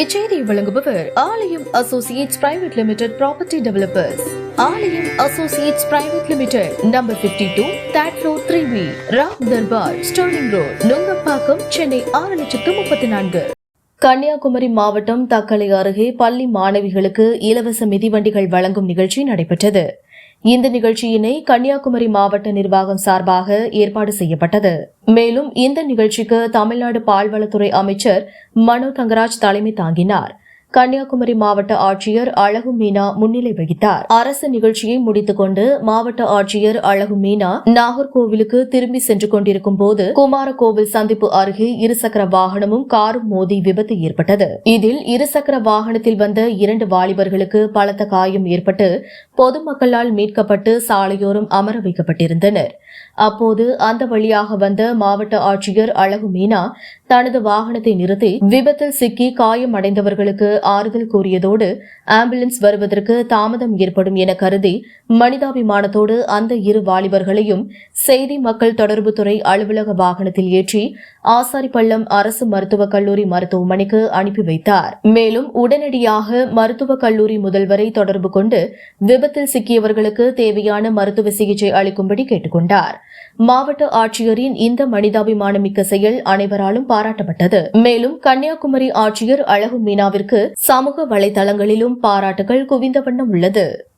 இச்செய்தி வழங்குபவர் Aalayam associates private limited property developers. Aalayam associates private limited number 52 two that road three B Ram Darbar sterling road Nungambakkam Chennai ஆறு லட்சத்து முப்பத்தி நான்கு. கன்னியாகுமரி மாவட்டம் தக்கலை அருகே பள்ளி மாணவிகளுக்கு இலவச மிதிவண்டிகள் வழங்கும் நிகழ்ச்சி நடைபெற்றது. இந்த நிகழ்ச்சியினை கன்னியாகுமரி மாவட்ட நிர்வாகம் சார்பாக ஏற்பாடு செய்யப்பட்டது. மேலும் இந்த நிகழ்ச்சிக்கு தமிழ்நாடு பால்வளத்துறை அமைச்சர் மனோ தங்கராஜ் தலைமை தாங்கினார். கன்னியாகுமரி மாவட்ட ஆட்சியர் அழகு மீனா முன்னிலை வகித்தார். அரசு நிகழ்ச்சியை முடித்துக் கொண்டு மாவட்ட ஆட்சியர் அழகு மீனா நாகர்கோவிலுக்கு திரும்பி சென்று கொண்டிருக்கும் போது குமாரகோவில் சந்திப்பு அருகே இருசக்கர வாகனமும் காரும் மோதி விபத்து ஏற்பட்டது. இதில் இருசக்கர வாகனத்தில் வந்த இரண்டு வாலிபர்களுக்கு பலத்த காயம் ஏற்பட்டு பொதுமக்களால் மீட்கப்பட்டு சாலையோரம் அமர வைக்கப்பட்டிருந்தனர். அப்போது அந்த வழியாக வந்த மாவட்ட ஆட்சியர் அழகு மீனா தனது வாகனத்தை நிறுத்தி விபத்தில் சிக்கி காயம் அடைந்தவர்களுக்கு ஆறுதல் கூறியதோடு ஆம்புலன்ஸ் வருவதற்கு தாமதம் ஏற்படும் என கருதி மனிதாபிமானத்தோடு அந்த இரு வாலிபர்களையும் செய்தி மக்கள் தொடர்புத்துறை அலுவலக வாகனத்தில் ஏற்றி ஆசாரிப்பள்ளம் அரசு மருத்துவக் கல்லூரி மருத்துவமனைக்கு அனுப்பி வைத்தார். மேலும் உடனடியாக மருத்துவக் கல்லூரி முதல்வரை தொடர்பு கொண்டு விபத்தில் சிக்கியவர்களுக்கு தேவையான மருத்துவ சிகிச்சை அளிக்கும்படி கேட்டுக் கொண்டார் மாவட்ட ஆட்சியரின் இந்த மனிதாபிமானமிக்க செயல் அனைவராலும் பாராட்டப்பட்டது. மேலும் கன்னியாகுமரி ஆட்சியர் அழகு மீனாவிற்கு சமூக வலைதளங்களிலும் பாராட்டுகள் குவிந்த வண்ணம் உள்ளது.